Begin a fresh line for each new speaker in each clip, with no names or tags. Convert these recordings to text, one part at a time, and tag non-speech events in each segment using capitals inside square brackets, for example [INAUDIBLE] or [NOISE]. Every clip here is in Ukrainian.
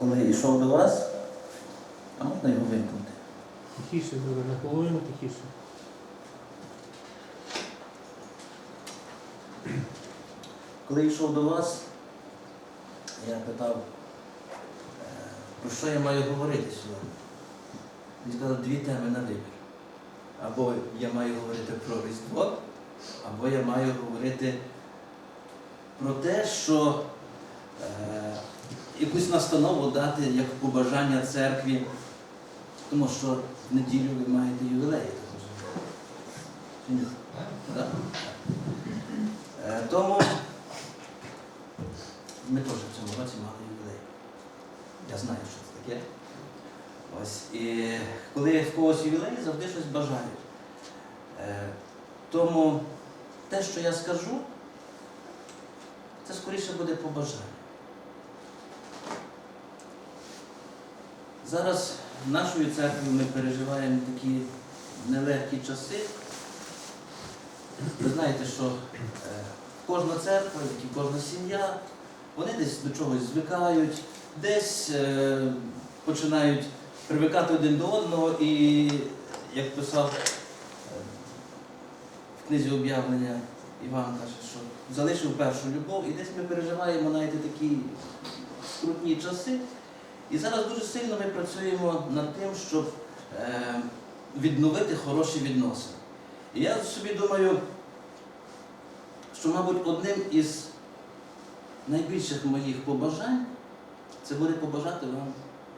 Коли йшов до вас, а можна його вимкнути?
Тихіше буде, наполовину тихіше.
Коли йшов до вас, я питав, е, про що я маю говорити сьогодні. Він сказав дві теми на вибір. Або я маю говорити про Різдво, або я маю говорити про те, що е, якусь настанову дати як побажання церкві, тому що в неділю ви маєте? Так? Е, Тому ми теж в цьому році мали ювілей. Я знаю, що це таке. Ось. І коли в когось ювілей, завжди щось бажають. Е, Тому те, що я скажу, це скоріше буде побажання. Зараз нашою церквою ми переживаємо такі нелегкі часи. Ви знаєте, що е, кожна церква, як і кожна сім'я, вони десь до чогось звикають, десь е, починають привикати один до одного і, як писав е, в книзі об'явлення Іван каже, що залишив першу любов, і десь ми переживаємо знаєте, такі скрутні часи. І зараз дуже сильно ми працюємо над тим, щоб е, відновити хороші відносини. І я собі думаю, що, мабуть, одним із найбільших моїх побажань це буде побажати вам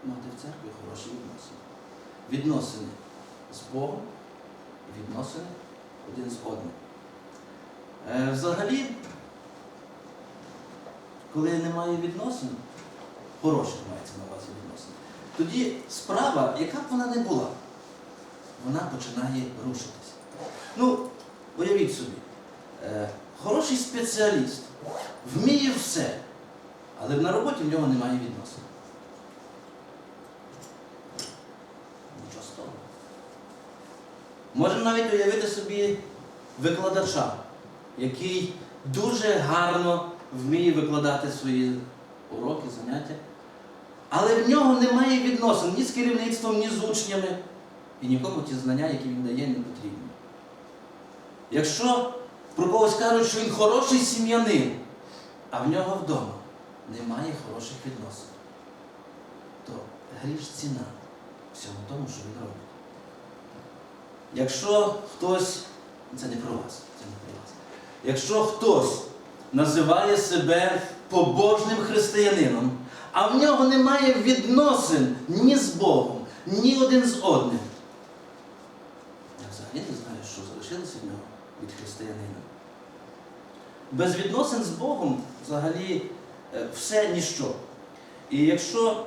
мати в церкві хороші відносини. Відносини з Богом і відносини один з одним. Е, взагалі, коли немає відносин, хороших мається на увазі відносин, тоді справа, яка б вона не була, вона починає рушитися. Ну, уявіть собі, е, хороший спеціаліст вміє все, але на роботі в нього немає відносин. Нічого з того. Можемо навіть уявити собі викладача, який дуже гарно вміє викладати свої уроки, заняття, але в нього немає відносин ні з керівництвом, ні з учнями, і нікому ті знання, які він дає, не потрібні. Якщо про когось кажуть, що він хороший сім'янин, а в нього вдома немає хороших відносин, то гріш ціна всьому тому, що він робить. Якщо хтось, це не про вас, це не про вас. Якщо хтось називає себе побожним християнином, а в нього немає відносин ні з Богом, ні один з одним, я взагалі не знаю, що залишилося в нього від християнина. Без відносин з Богом взагалі е, все ніщо. І якщо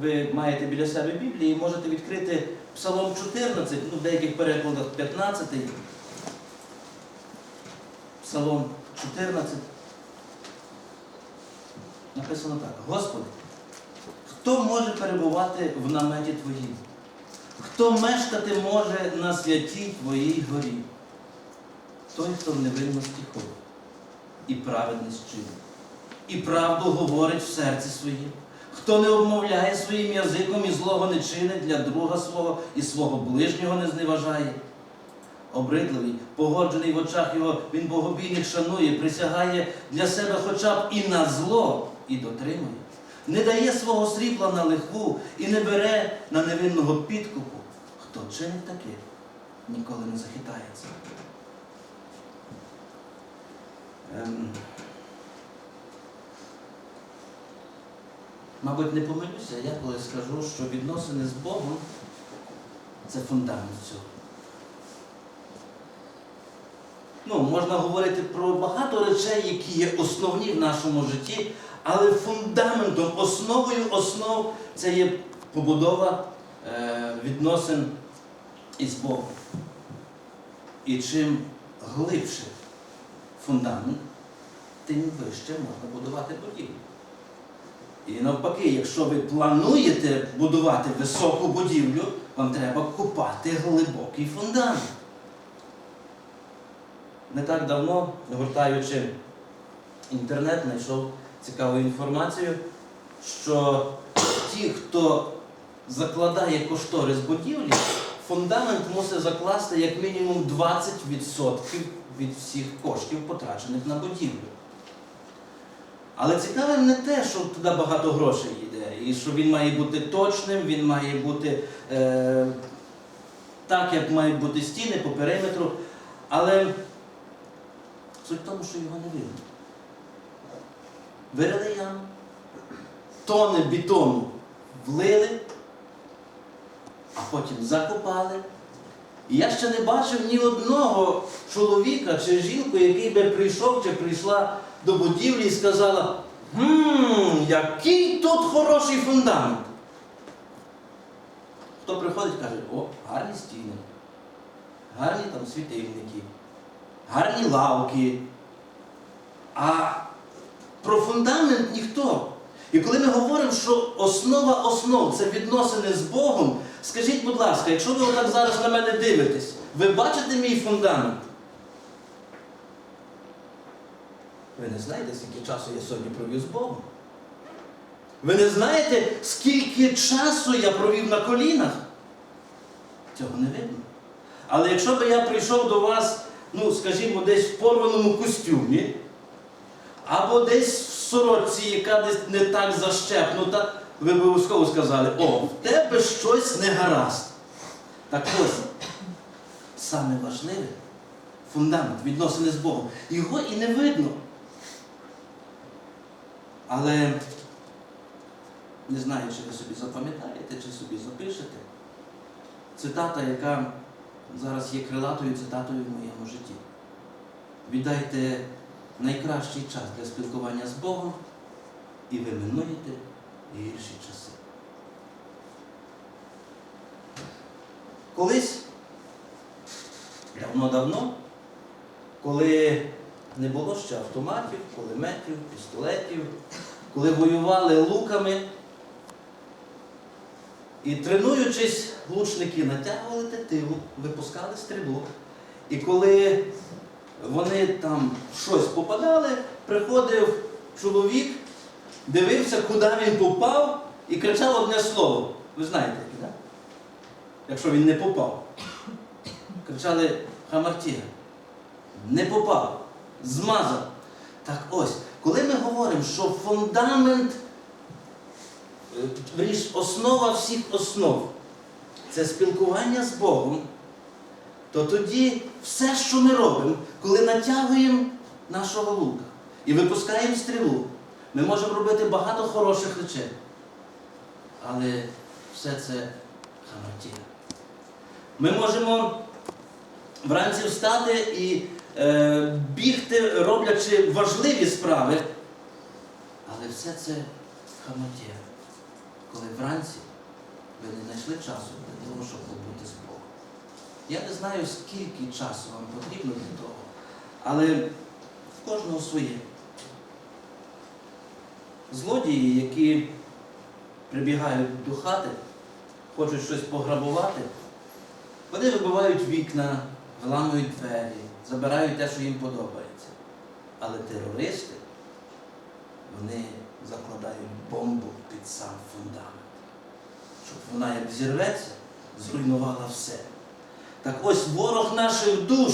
ви маєте біля себе Біблії, можете відкрити Псалом 14, ну, в деяких перекладах 15. Псалом 14. Написано так. Господи, хто може перебувати в наметі Твоїм? Хто мешкати може на святій Твоїй горі? Той, хто в невинності ходить, і праведність чинить, і правду говорить в серці своїм, хто не обмовляє своїм язиком і злого не чинить для друга свого і свого ближнього не зневажає. Обридливий, погоджений в очах його, він богобійних шанує, присягає для себе хоча б і на зло, і дотримує. Не дає свого срібла на лихву і не бере на невинного підкупу. Хто чинить таке, ніколи не захитається. Ем, Мабуть, не помилюся, я коли скажу, що відносини з Богом це фундамент цього. Ну, можна говорити про багато речей, які є основні в нашому житті, але фундаментом, основою основ це є побудова е, відносин із Богом. І чим глибше фундамент, тим вище можна будувати будівлю. І навпаки, якщо ви плануєте будувати високу будівлю, вам треба купати глибокий фундамент. Не так давно, гортаючи інтернет, знайшов цікаву інформацію що ті, хто закладає кошторис будівлі, фундамент мусить закласти як мінімум 20% від всіх коштів, потрачених на будівлю. Але цікаве не те, що туди багато грошей йде, і що він має бути точним, він має бути е, так, як мають бути стіни по периметру. Але суть в тому, що його не видно. Вирили яму, тони бетону влили, а потім закопали. І я ще не бачив ні одного чоловіка чи жінку, який би прийшов чи прийшла до будівлі і сказала, «Гм, який тут хороший фундамент. Хто приходить, каже, о, гарні стіни, гарні там світильники, гарні лавки. А про фундамент ніхто. І коли ми говоримо, що основа основ це відносини з Богом, скажіть, будь ласка, якщо ви отак зараз на мене дивитесь, ви бачите мій фундамент? Ви не знаєте, скільки часу я сьогодні провів з Богом? Ви не знаєте, скільки часу я провів на колінах? Цього не видно. Але якщо б я прийшов до вас, ну, скажімо, десь в порваному костюмі, або десь в сорочці, яка десь не так защепнута, ви б обов'язково сказали, о, в тебе щось не гаразд. Так ось, саме важливе фундамент відносини з Богом. Його і не видно. Але не знаю, чи ви собі запам'ятаєте, чи собі запишете. Цитата, яка зараз є крилатою цитатою в моєму житті. Віддайте найкращий час для спілкування з Богом, і ви минуєте гірші часи. Колись, давно-давно, коли не було ще автоматів, кулеметів, пістолетів, коли воювали луками, і тренуючись, лучники натягували тетиву, випускали стрілу. І коли вони там щось попадали, приходив чоловік, дивився, куди він попав, і кричав одне слово. Ви знаєте, так? Якщо він не попав. Кричали Хамартіга. Не попав, змазав. Так ось, коли ми говоримо, що фундамент, вірніш, основа всіх основ це спілкування з Богом, то тоді все, що ми робимо, коли натягуємо нашого лука і випускаємо стрілу, ми можемо робити багато хороших речей. Але все це хаматія. Ми можемо вранці встати і е, бігти, роблячи важливі справи, але все це хаматія. Коли вранці ви не знайшли часу для того, щоб побути з Богом. Я не знаю, скільки часу вам потрібно для того, але в кожного своє. Злодії, які прибігають до хати, хочуть щось пограбувати, вони вибивають вікна, виламують двері, забирають те, що їм подобається. Але терористи, вони закладають бомбу під сам фундамент, щоб вона як зірветься, зруйнувала все. Так ось ворог наших душ,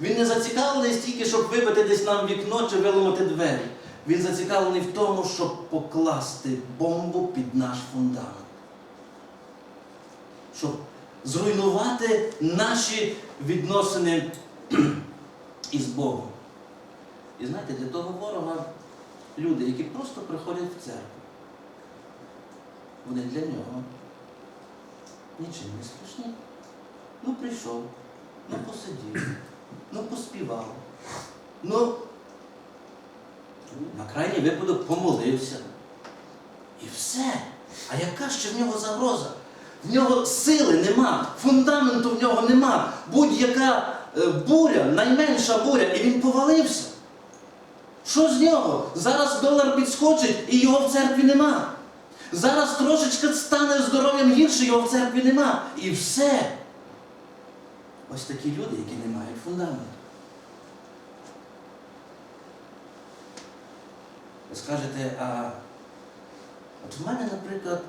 він не зацікавлений стільки, щоб вибити десь нам вікно чи виламати двері. Він зацікавлений в тому, щоб покласти бомбу під наш фундамент. Щоб зруйнувати наші відносини [CLEARS THROAT] із Богом. І знаєте, для того ворога люди, які просто приходять в церкву, вони для нього нічим не страшні. Ну прийшов, ну посидів, ну поспівав, ну на крайній випадок помолився. І все. А яка ще в нього загроза? В нього сили нема, фундаменту в нього нема. Будь-яка е, буря, найменша буря, і він повалився. Що з нього? Зараз долар підскочить і його в церкві нема. Зараз трошечки стане здоров'ям гірше, його в церкві нема. І все. Ось такі люди, які не мають фундаменту. Ви скажете, а От в мене, наприклад,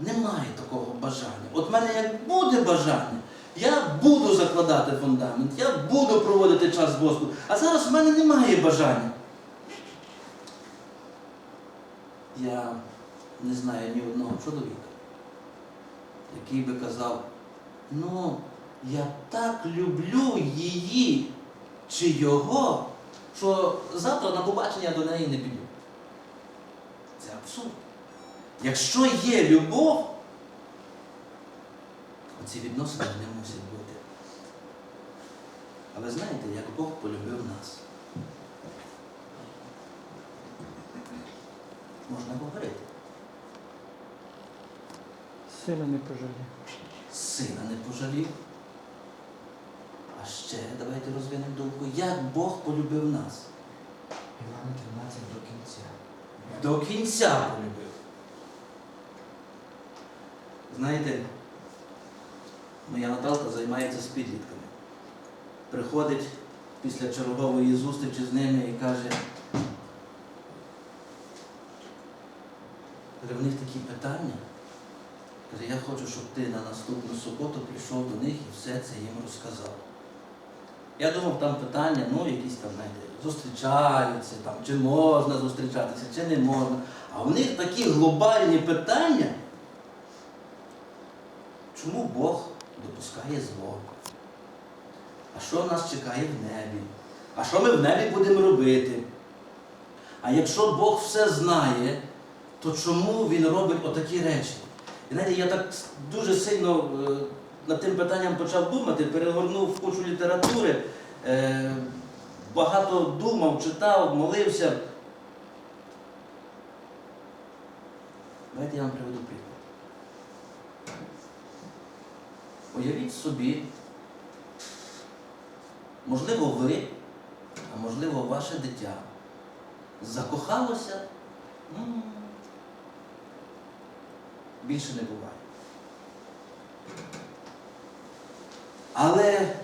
немає такого бажання. От в мене як буде бажання, я буду закладати фундамент, я буду проводити час з Господу. А зараз в мене немає бажання. Я не знаю ні одного чоловіка, який би казав, ну, я так люблю її чи його, що завтра на побачення до неї не піду. Це абсурд. Якщо є любов, то ці відносини не мусять бути. Але знаєте, як Бог полюбив нас? Можна говорити.
Сина не пожалів.
Сина не пожалів. А ще давайте розвинемо думку, як Бог полюбив нас.
Івана 13 до кінця.
До кінця полюбив. Знаєте, моя Наталка займається з підлітками. Приходить після чергової зустрічі з ними і каже, каже, в них такі питання. Каже, я хочу, щоб ти на наступну суботу прийшов до них і все це їм розказав. Я думав, там питання, ну, якісь там, знаєте, зустрічаються, там, чи можна зустрічатися, чи не можна. А в них такі глобальні питання. Чому Бог допускає зло? А що нас чекає в небі? А що ми в небі будемо робити? А якщо Бог все знає, то чому Він робить отакі речі? І знаєте, я так дуже сильно е, над тим питанням почав думати, перегорнув кучу літератури, е, багато думав, читав, молився. Давайте я вам приведу приклад. Уявіть собі, можливо, ви, а можливо, ваше дитя закохалося. Більше не буває. Але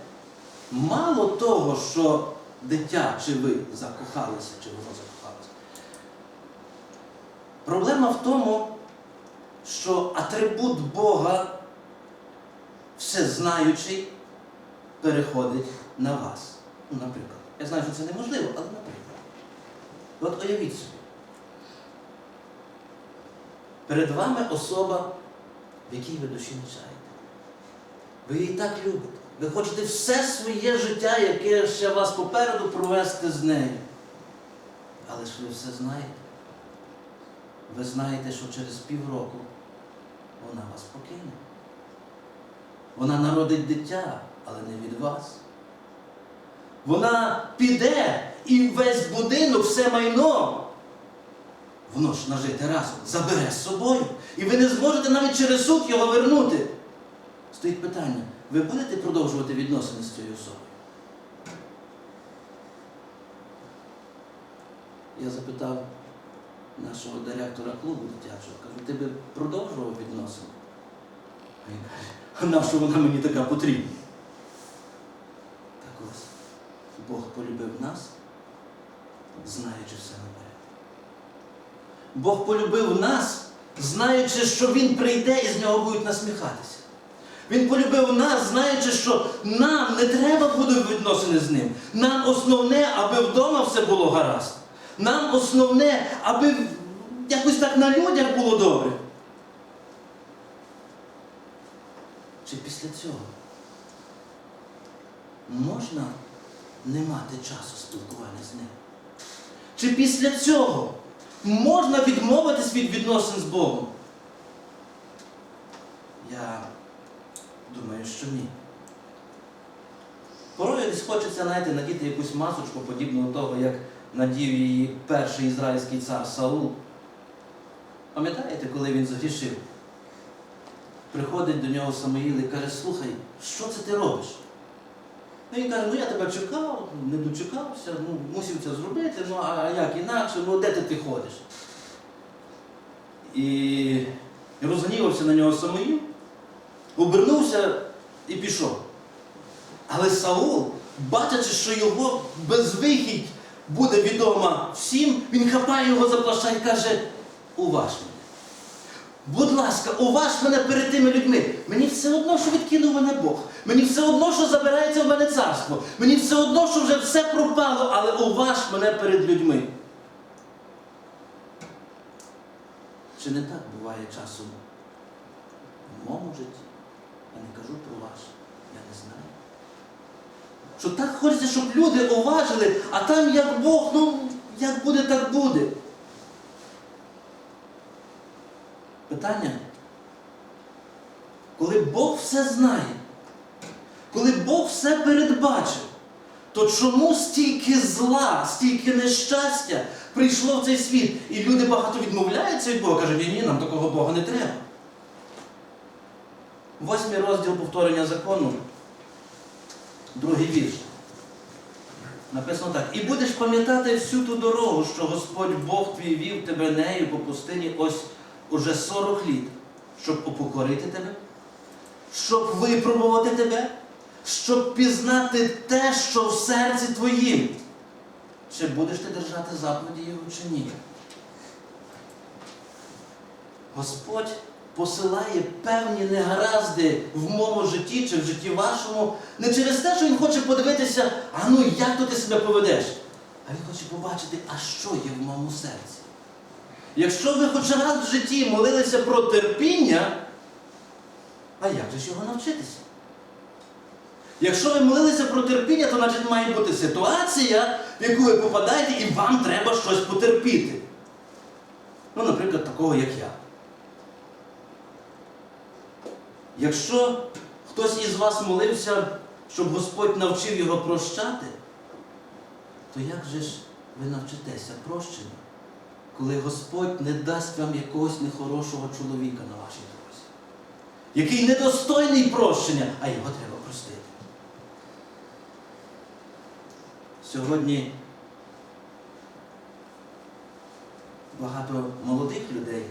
мало того, що дитя чи ви закохалися, чи воно закохалося. Проблема в тому, що атрибут Бога, всезнаючий, переходить на вас. Ну, наприклад. Я знаю, що це неможливо, але наприклад. От уявіть собі. Перед вами особа, в якій ви душі не. Ви її так любите. Ви хочете все своє життя, яке ще вас попереду провести з нею. Але ж ви все знаєте. Ви знаєте, що через півроку вона вас покине. Вона народить дитя, але не від вас. Вона піде і весь будинок, все майно, воно ж нажите разом, забере з собою. І ви не зможете навіть через суд його вернути. Стоїть питання, ви будете продовжувати відносини з цією особою? Я запитав нашого директора клубу дитячого, кажу, ти би продовжував відносини? А він каже, а на що вона мені така потрібна? Так ось, Бог полюбив нас, знаючи все наперед. Бог полюбив нас, знаючи, що Він прийде і з нього будуть насміхатися. Він полюбив нас, знаючи, що нам не треба буде відносини з ним. Нам основне, аби вдома все було гаразд. Нам основне, аби якось так на людях було добре. Чи після цього можна не мати часу спілкування з ним? Чи після цього можна відмовитись від відносин з Богом? Я думаю, що ні. Порою десь хочеться, знаєте, надіти якусь масочку, подібну до того, як надів її перший ізраїльський цар Саул. Пам'ятаєте, коли він загрішив? Приходить до нього Самоїл і каже, слухай, що це ти робиш? Ну він каже, ну я тебе чекав, не дочекався, ну, мусив це зробити, ну а як інакше, ну де ти, ти ходиш? І розгнівався на нього Самоїл, обернувся і пішов. Але Саул, бачачи, що його безвихідь буде відома всім, він хапає його за плаща і каже, уваж мене. Будь ласка, уваж мене перед тими людьми. Мені все одно, що відкинув мене Бог. Мені все одно, що забирається в мене царство. Мені все одно, що вже все пропало, але уваж мене перед людьми. Чи не так буває часом в моєму житті? Я не кажу про ваш, я не знаю. Що так хочеться, щоб люди уважили, а там як Бог, ну як буде, так буде. Питання. Коли Бог все знає, коли Бог все передбачив, то чому стільки зла, стільки нещастя прийшло в цей світ? І люди багато відмовляються від Бога, кажуть, ні, ні, нам такого Бога не треба. Восьмий розділ повторення закону, другий вірш. Написано так. І будеш пам'ятати всю ту дорогу, що Господь Бог твій вів тебе нею по пустині ось уже 40 літ, щоб упокорити тебе, щоб випробувати тебе, щоб пізнати те, що в серці твоїм. Чи будеш ти держати заповіді Його чи ні? Господь посилає певні негаразди в моєму житті чи в житті вашому не через те, що Він хоче подивитися, а ну як то ти себе поведеш, а Він хоче побачити, а що є в моєму серці. Якщо ви хоч раз в житті молилися про терпіння, а як же ж його навчитися? Якщо ви молилися про терпіння, то значить має бути ситуація, в яку ви попадаєте, і вам треба щось потерпіти. Ну, наприклад, такого, як я. Якщо хтось із вас молився, щоб Господь навчив його прощати, то як же ж ви навчитеся прощенню, коли Господь не дасть вам якогось нехорошого чоловіка на вашій дорозі, який недостойний прощення, а його треба простити? Сьогодні багато молодих людей,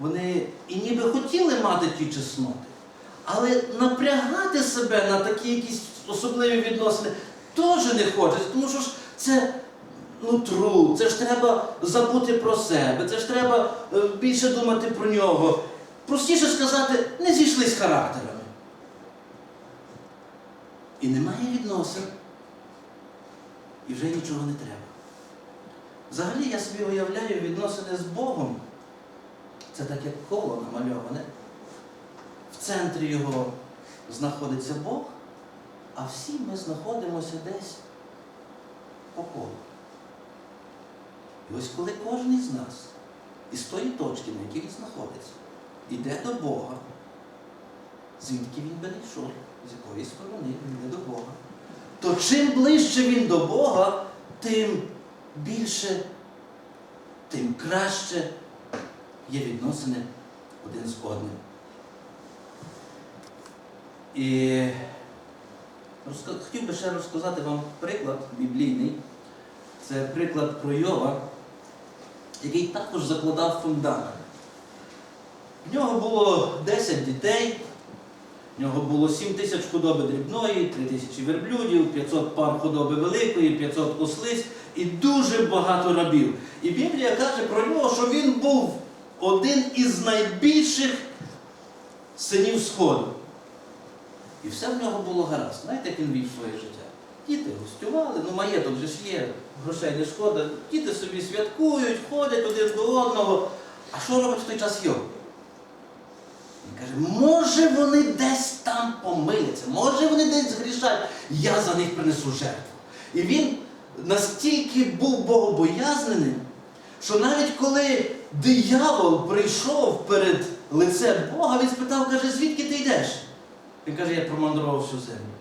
вони і ніби хотіли мати ті чесноти, але напрягати себе на такі якісь особливі відносини теж не хочуть, тому що ж це ну, труд, це ж треба забути про себе, це ж треба е, більше думати про нього. Простіше сказати, не зійшлись характерами. І немає відносин, і вже нічого не треба. Взагалі я собі уявляю відносини з Богом. Це так як коло намальоване. В центрі його знаходиться Бог, а всі ми знаходимося десь по колу. І ось коли кожен із нас із тої точки, на якій він знаходиться, йде до Бога, звідки він би не йшов, з якої сторони він йде до Бога, то чим ближче він до Бога, тим більше, тим краще є відносини один з одним. І хотів би ще розказати вам приклад біблійний. Це приклад про Йова, який також закладав фундамент. В нього було 10 дітей, в нього було 7 тисяч худоби дрібної, 3 тисячі верблюдів, 500 пар худоби великої, 500 ослиць і дуже багато рабів. І Біблія каже про нього, що він був один із найбільших синів Сходу. І все в нього було гаразд. Знаєте, як він вів своє життя? Діти гостювали, ну маєток же ж є, грошей не шкода. Діти собі святкують, ходять один до одного. А що робить в той час Йов? Він каже, може вони десь там помиляться, може вони десь згрішать, я за них принесу жертву. І він настільки був богобоязненим, що навіть коли диявол прийшов перед лицем Бога, він спитав, каже, звідки ти йдеш? Він каже, я промандрував всю землю.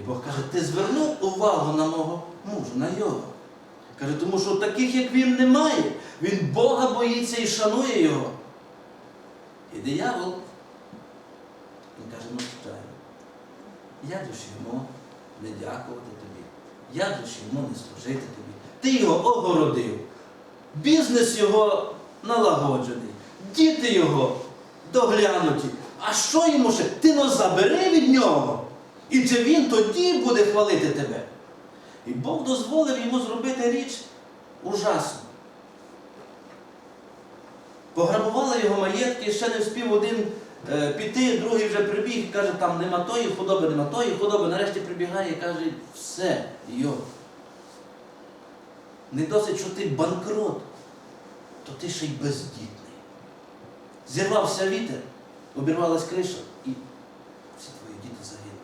І Бог каже, ти звернув увагу на мого мужа, на його. Каже, тому що таких, як він, немає. Він Бога боїться і шанує його. І диявол, він каже, ну звичайно, же ж йому не дякувати тобі? Же ж йому не служити тобі? Ти його огородив, бізнес його налагоджений, діти його доглянуті. А що йому ще? Ти ну забери від нього. І чи він тоді буде хвалити тебе? І Бог дозволив йому зробити річ ужасну. Пограбували його маєтки, ще не вспів один е, піти, другий вже прибіг каже, там нема тої худоби, нема тої худоби. Нарешті прибігає і каже, все, йо. Не досить, що ти банкрот, то ти ще й бездітний. Зірвався вітер, обірвалась криша і всі твої діти загинули.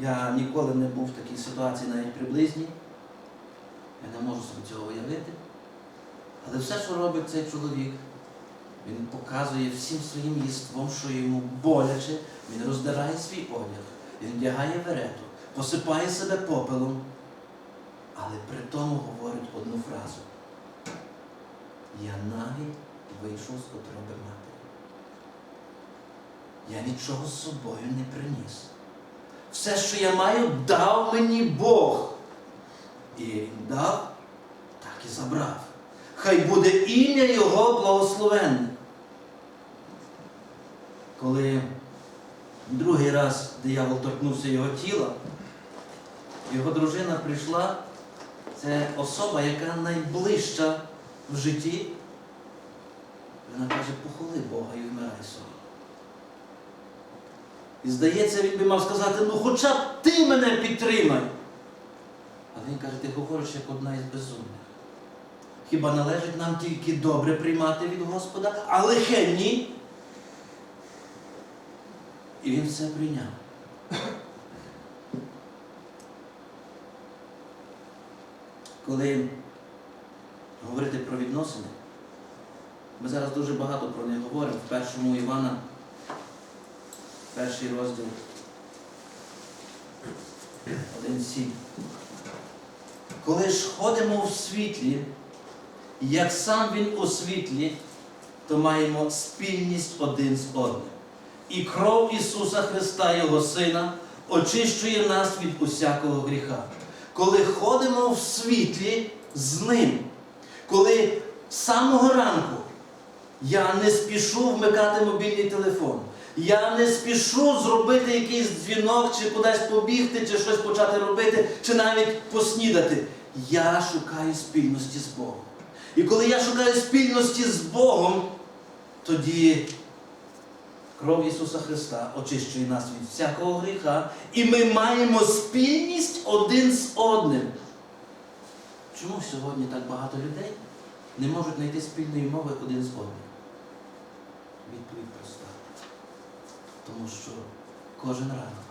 Я ніколи не був в такій ситуації навіть приблизній. Я не можу собі цього уявити. Але все, що робить цей чоловік, він показує всім своїм єством, що йому боляче, він роздирає свій одяг, він вдягає верету, посипає себе попелом, але при тому говорить одну фразу. Я нагий вийшов з утроби матері. Я нічого з собою не приніс. Все, що я маю, дав мені Бог. І він дав, так і забрав. Хай буде ім'я Його благословенне. Коли другий раз диявол торкнувся його тіла, його дружина прийшла, це особа, яка найближча в житті. Вона каже, похоли Бога і вмирай собі. І здається, він би мав сказати, ну хоча б ти мене підтримай. Але він каже, ти говориш як одна із безумних. Хіба належить нам тільки добре приймати від Господа, а лихе ні? І він все прийняв. Коли говорити про відносини, ми зараз дуже багато про них говоримо в першому Івана, перший розділ 1.7. Коли ж ходимо в світлі, як сам він у світлі, то маємо спільність один з одним. І кров Ісуса Христа, Його Сина, очищує нас від усякого гріха. Коли ходимо в світлі з Ним, коли з самого ранку я не спішу вмикати мобільний телефон, я не спішу зробити якийсь дзвінок, чи кудись побігти, чи щось почати робити, чи навіть поснідати. Я шукаю спільності з Богом. І коли я шукаю спільності з Богом, тоді кров Ісуса Христа очищує нас від всякого гріха, і ми маємо спільність один з одним. Чому сьогодні так багато людей не можуть знайти спільної мови один з одним? Відповідь проста. Тому що кожен ранок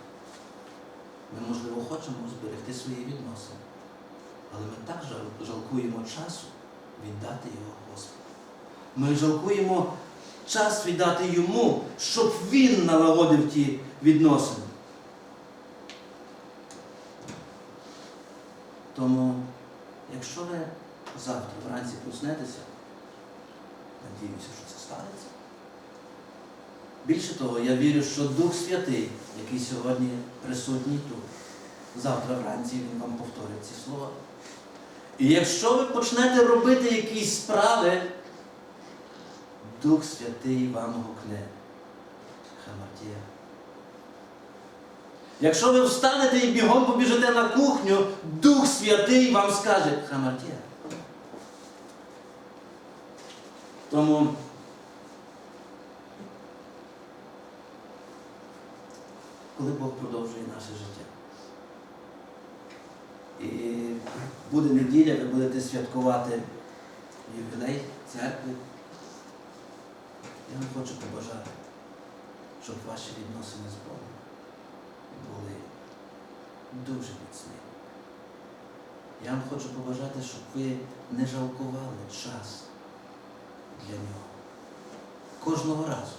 ми, можливо, хочемо зберегти свої відносини, але ми так жалкуємо часу віддати його Господу. Ми жалкуємо час віддати йому, щоб він налагодив ті відносини. Тому, якщо ви завтра вранці проснетеся, надіюся, що це станеться. Більше того, я вірю, що Дух Святий, який сьогодні присутній тут, завтра вранці він вам повторить ці слова. І якщо ви почнете робити якісь справи, Дух Святий вам гукне. Хамартія. Якщо ви встанете і бігом побіжите на кухню, Дух Святий вам скаже Хамартія. Тому коли Бог продовжує наше життя. І буде неділя, ви будете святкувати ювілей церкви. Я вам хочу побажати, щоб ваші відносини з Богом були дуже міцні. Я вам хочу побажати, щоб ви не жалкували час для нього. Кожного разу,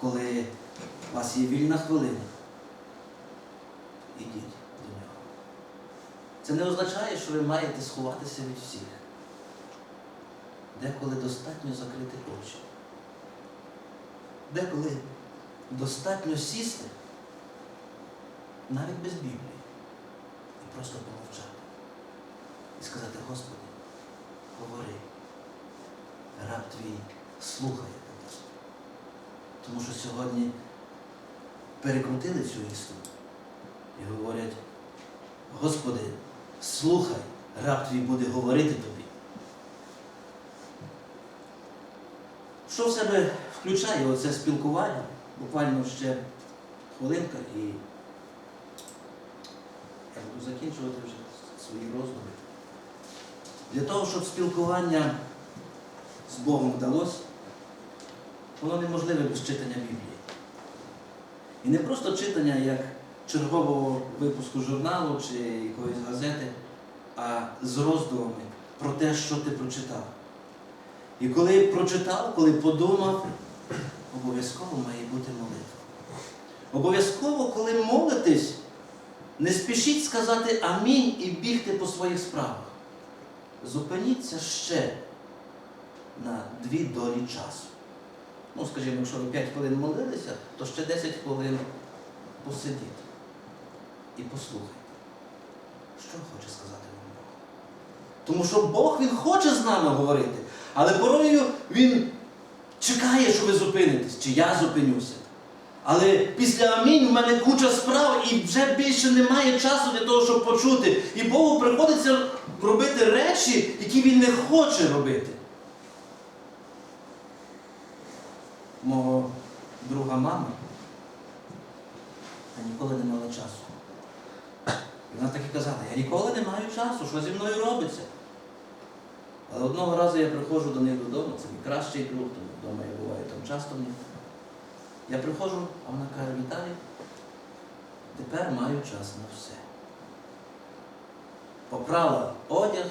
коли у вас є вільна хвилина, ідіть до нього. Це не означає, що ви маєте сховатися від всіх. Деколи достатньо закрити очі. Деколи достатньо сісти, навіть без Біблії, і просто помовчати. І сказати, Господи, говори, раб твій слухає. Тому що сьогодні перекрутили цю істину і говорять, Господи, слухай, раб твій буде говорити тобі. Що в себе включає оце спілкування? Буквально ще хвилинка і я буду закінчувати вже свої розмови. Для того, щоб спілкування з Богом вдалося, воно неможливе без читання Біблії. І не просто читання як чергового випуску журналу чи якоїсь газети, а з роздумами про те, що ти прочитав. І коли прочитав, коли подумав, обов'язково має бути молитва. Обов'язково, коли молитесь, не спішіть сказати амінь і бігти по своїх справах. Зупиніться ще на дві долі часу. Ну, скажімо, якщо ви 5 хвилин молилися, то ще 10 хвилин посидіть і послухайте, що хоче сказати вам Бог. Тому що Бог Він хоче з нами говорити, але порою Він чекає, що ви зупинитесь, чи я зупинюся. Але після амінь в мене куча справ і вже більше немає часу для того, щоб почути. І Богу приходиться робити речі, які він не хоче робити. Мого друга мама я ніколи не мала часу. І вона так і казала, я ніколи не маю часу, що зі мною робиться. Але одного разу я приходжу до них додому, це мій кращий друг, тому вдома я буваю там часто них. Я приходжу, а вона каже, Віталій, тепер маю час на все. Попрала одяг,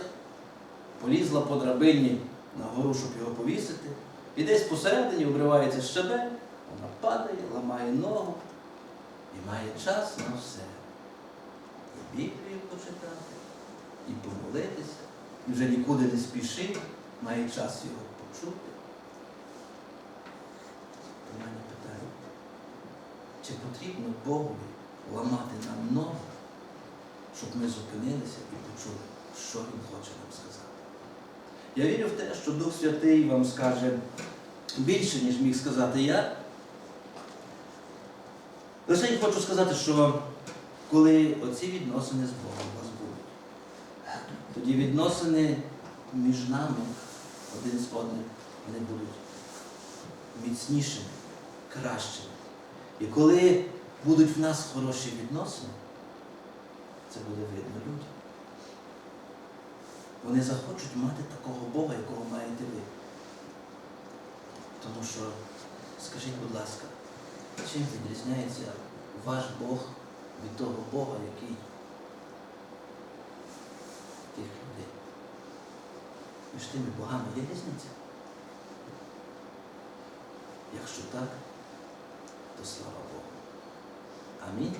полізла по драбині на гору, щоб його повісити, і десь посередині обривається щебель, вона падає, ламає ногу і має час на все. І Біблію почитати, і помолитися, і вже нікуди не спішить, має час його почути. У мене питання, чи потрібно Богові ламати нам ноги, щоб ми зупинилися і почули, що Він хоче нам сказати? Я вірю в те, що Дух Святий вам скаже більше, ніж міг сказати я. Лише я хочу сказати, що коли оці відносини з Богом у вас будуть, тоді відносини між нами один з одним вони будуть міцнішими, кращими. І коли будуть в нас хороші відносини, це буде видно людям. Вони захочуть мати такого Бога, якого маєте ви. Тому що, скажіть, будь ласка, чим відрізняється ваш Бог від того Бога, який тих людей? Між тими богами є різниця? Якщо так, то слава Богу. Амінь.